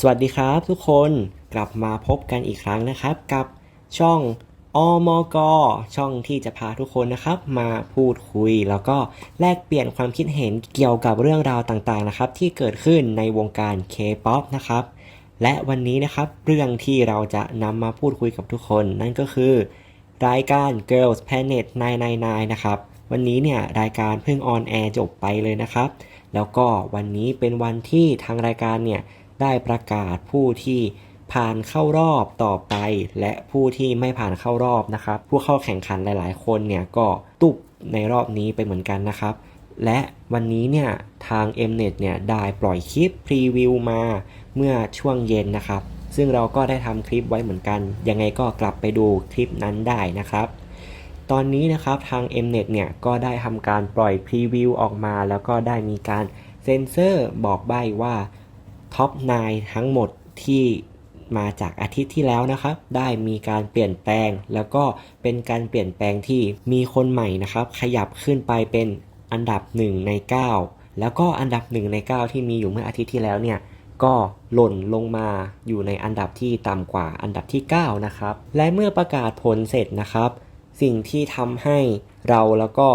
สวัสดีครับทุกคนกลับมาพบกันอีกครั้งนะครับ กับช่องอมกช่องที่จะพาทุกคนนะครับ มาพูดคุย แล้วก็แลกเปลี่ยนความคิดเห็นเกี่ยวกับเรื่องราวต่างๆนะครับ ที่เกิดขึ้นในวงการ K-POP นะครับ และวันนี้นะครับเรื่องที่เราจะนำมาพูดคุยกับทุกคน นั่นก็คือ รายการ Girls Planet 999 นะครับวันนี้เนี่ยรายการเพิ่งออนแอร์จบไปเลยนะครับ แล้วก็วันนี้เป็นวันที่ทางรายการเนี่ย ได้ประกาศผู้ที่ผ่านเข้ารอบต่อไป และผู้ที่ไม่ผ่านเข้ารอบนะครับ ผู้เข้าแข่งขันหลาย ๆ คนเนี่ยก็ตุบในรอบนี้ไปเหมือนกันนะครับ และวันนี้เนี่ยทาง Mnet เนี่ยได้ปล่อยคลิปพรีวิวมาเมื่อช่วงเย็นนะครับ ซึ่งเราก็ได้ทำคลิปไว้เหมือนกัน ยังไงก็กลับไปดูคลิปนั้นได้นะครับ ตอนนี้นะครับทาง Mnet เนี่ยก็ได้ทำการปล่อยพรีวิวออกมา แล้วก็ได้มีการเซ็นเซอร์บอกใบว่า ท็อป 9 ทั้งหมดที่มาจากอาทิตย์ที่แล้วนะครับ ได้มีการเปลี่ยนแปลง แล้วก็เป็นการเปลี่ยนแปลงที่มีคนใหม่นะครับ ขยับขึ้นไปเป็นอันดับ 1 ใน 9 แล้วก็อันดับ 1 ใน 9 ที่มีอยู่เมื่ออาทิตย์ที่แล้วเนี่ยก็หล่นลงมาอยู่ในอันดับที่ต่ำกว่าอันดับที่ 9 นะครับ และเมื่อประกาศผลเสร็จนะครับ สิ่งที่ทำให้เราแล้วก็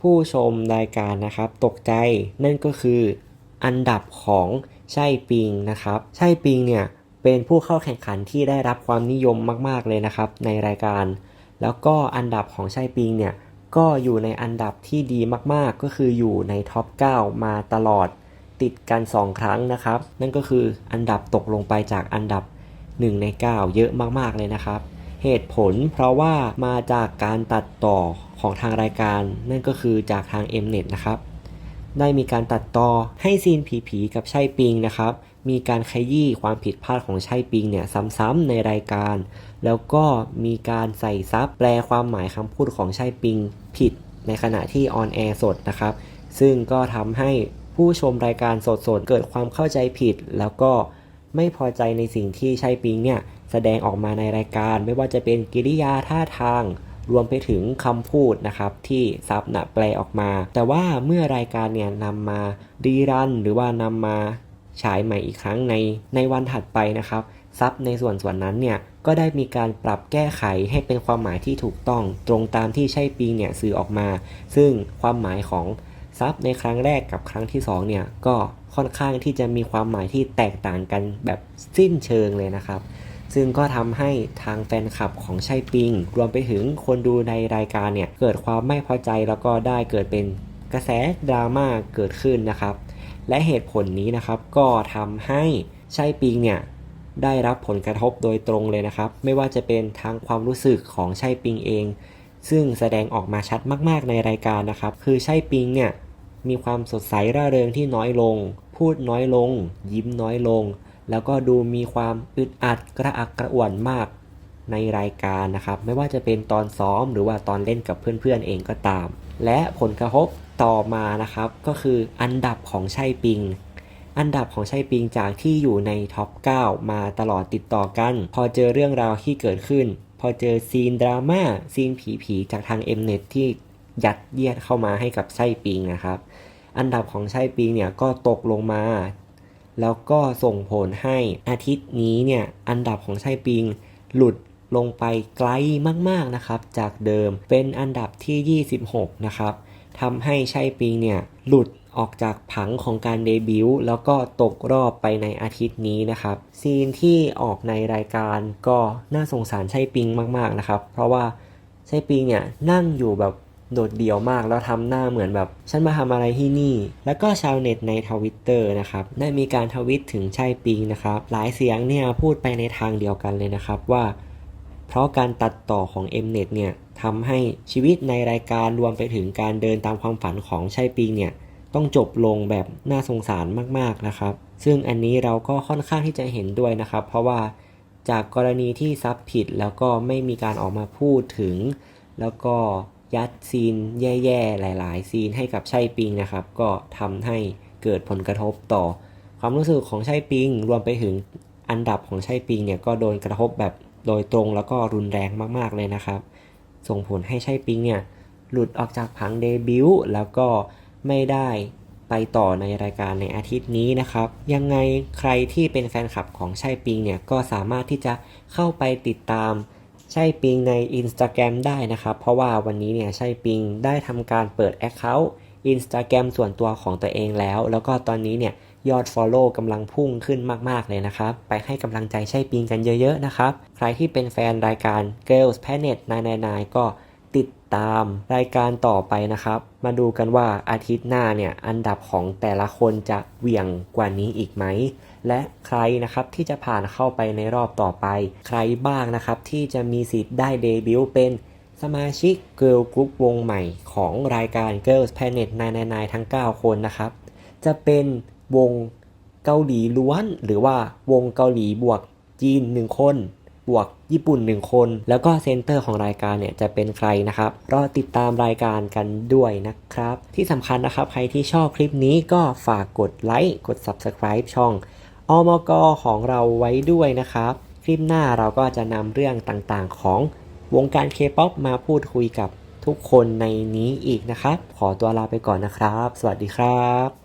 ผู้ชมรายการนะครับ ตกใจนั่นก็คืออันดับของ ใช่ปิงนะครับใช่ปิงเนี่ยเป็นผู้เข้าแข่งขันที่ได้รับความนิยมมาก ๆเลยนะครับ ในรายการ แล้วก็อันดับของใช่ปิงเนี่ยก็อยู่ในอันดับที่ดีมากๆ ก็คืออยู่ในท็อป 9 มาตลอดติดกัน 2 ครั้งนะครับ นั่นก็คืออันดับตกลงไปจากอันดับ 1 ใน 9 เยอะมากๆเลยนะครับ เหตุผลเพราะว่ามาจากการตัดต่อของทางรายการ นั่นก็คือจากทาง Mnet นะครับ ได้มีการตัดต่อให้ซีนผีๆกับใช่ปิงนะครับ มีการขยี้ความผิดพลาดของใช่ปิงเนี่ยซ้ำๆในรายการ แล้วก็มีการใส่ซับแปลความหมายคำพูดของใช่ปิงผิดในขณะที่ออนแอร์สดนะครับ ซึ่งก็ทำให้ผู้ชมรายการสดๆ เกิดความเข้าใจผิด แล้วก็ไม่พอใจในสิ่งที่ใช่ปิงเนี่ยแสดงออกมาในรายการ ไม่ว่าจะเป็นกิริยาท่าทาง รวมไปถึงคำพูดนะครับที่ซับนะแปลออกมา แต่ว่าเมื่อรายการเนี่ยนำมารีรัน หรือว่านำมาฉายใหม่อีกครั้งในในวันถัดไปนะครับซับในส่วนส่วนนั้นเนี่ยก็ได้มีการปรับแก้ไขให้เป็นความหมายที่ถูกต้องตรงตามที่ใช่ปิงเนี่ยสื่อออกมา ซึ่งความหมายของซับในครั้งแรกกับครั้งที่สองเนี่ยก็ค่อนข้างที่จะมีความหมายที่แตกต่างกันแบบสิ้นเชิงเลยนะครับ ซึ่งก็ทำให้ทางแฟนคลับของชัยปิง รวมไปถึงคนดูในรายการเนี่ย เกิดความไม่พอใจแล้วก็ได้เกิดเป็นกระแสดราม่าเกิดขึ้นนะครับ และเหตุผลนี้นะครับก็ทำให้ชัยปิงเนี่ยได้รับผลกระทบโดยตรงเลยนะครับ ไม่ว่าจะเป็นทางความรู้สึกของชัยปิงเอง ซึ่งแสดงออกมาชัดมาก ๆ ในรายการนะครับ คือชัยปิงเนี่ยมีความสดใสร่าเริงที่น้อยลง พูดน้อยลง ยิ้มน้อยลง แล้วก็ดูมีความอึดอัดกระอักกระอ่วนมากในรายการนะครับ ไม่ว่าจะเป็นตอนซ้อมหรือว่าตอนเล่นกับเพื่อนๆเองก็ตาม และผลกระทบต่อมานะครับ ก็คืออันดับของชัยปิง อันดับของชัยปิงจากที่อยู่ในท็อป 9 มาตลอดติดต่อกัน พอเจอเรื่องราวที่เกิดขึ้น พอเจอซีนดราม่าซีนผีๆจากทาง Mnet ที่ยัดเยียดเข้ามาให้กับชัยปิงนะครับ อันดับของชัยปิงเนี่ยก็ตกลงมา แล้วก็ส่งผลให้อาทิตย์นี้เนี่ยอันดับของชัยปิงหลุดลงไปไกลมากๆนะครับ จากเดิมเป็นอันดับที่ 26 นะครับทำให้ชัยปิงเนี่ยหลุดออกจากผังของการเดบิวต์แล้วก็ตกรอบไปในอาทิตย์นี้นะครับ ซีนที่ออกในรายการก็น่าสงสารชัยปิงมากๆนะครับ เพราะว่าชัยปิงเนี่ยนั่งอยู่แบบ โดดเดี่ยวมากแล้วทำหน้าเหมือนแบบฉันมาทำอะไรที่นี่ แล้วก็ชาวเน็ตในทวิตเตอร์นะครับได้มีการทวิตถึงชัยปิงนะครับหลายเสียงเนี่ยพูดไปในทางเดียวกันเลยนะครับว่า เพราะการตัดต่อของ Mnet เนี่ยทำให้ชีวิตในรายการรวมไปถึงการเดินตามความฝันของชัยปิงเนี่ยต้องจบลงแบบน่าสงสารมากๆนะครับ ซึ่งอันนี้เราก็ค่อนข้างที่จะเห็นด้วยนะครับ เพราะว่าจากกรณีที่ซับผิดแล้วก็ไม่มีการออกมาพูดถึง แล้วก็ ยัดซีนแย่ๆ หลาย ๆ ซีนให้กับชัยปิงนะครับ ก็ทำให้เกิดผลกระทบต่อ ความรู้สึกของชัยปิง รวมไปถึงอันดับของชัยปิงเนี่ยก็โดนกระทบแบบโดยตรงแล้วก็รุนแรงมากๆเลยนะครับ ส่งผลให้ชัยปิงเนี่ยหลุดออกจากผังเดบิวต์แล้วก็ไม่ได้ไปต่อในรายการในอาทิตย์นี้นะครับ ยังไงใครที่เป็นแฟนคลับของใช่ปิงเนี่ยก็สามารถที่จะเข้าไปติดตาม ใช่ปิงใน Instagram ได้นะครับ เพราะว่าวันนี้เนี่ยใช่ปิงได้ทำการเปิด Account Instagram ส่วนตัวของตัวเองแล้ว แล้วก็ตอนนี้เนี่ยยอด Follow กำลังพุ่งขึ้นมาก ๆ เลยนะครับ ไปให้กำลังใจใช่ปิงกันเยอะ ๆ นะครับ ใครที่เป็นแฟนรายการ Girls Planet 999ก็ ติดตามรายการต่อไปนะครับ มาดูกันว่าอาทิตย์หน้าเนี่ยอันดับของแต่ละคนจะเหวี่ยงกว่านี้อีกไหม และใครนะครับที่จะผ่านเข้าไปในรอบต่อไป ใครบ้างนะครับที่จะมีสิทธิ์ได้เดบิวต์เป็นสมาชิกเกิร์ลกรุ๊ปวงใหม่ของรายการ Girls Planet 999ทั้ง 9 คนนะครับ จะเป็นวงเกาหลีล้วน หรือว่าวงเกาหลีบวกจีน 1 คน บวกญี่ปุ่น 1 คน แล้วก็เซนเตอร์ของรายการเนี่ยจะเป็นใครนะครับรอติดตามรายการกันด้วยนะครับ ที่สำคัญนะครับ ใครที่ชอบคลิปนี้ก็ฝากกดไลค์กด Subscribe ช่องอมกของเราไว้ด้วยนะครับ คลิปหน้าเราก็จะนำเรื่องต่างๆ ของวงการ K-POP มาพูดคุยกับทุกคนในนี้อีกนะครับ ขอตัวลาไปก่อนนะครับ สวัสดีครับ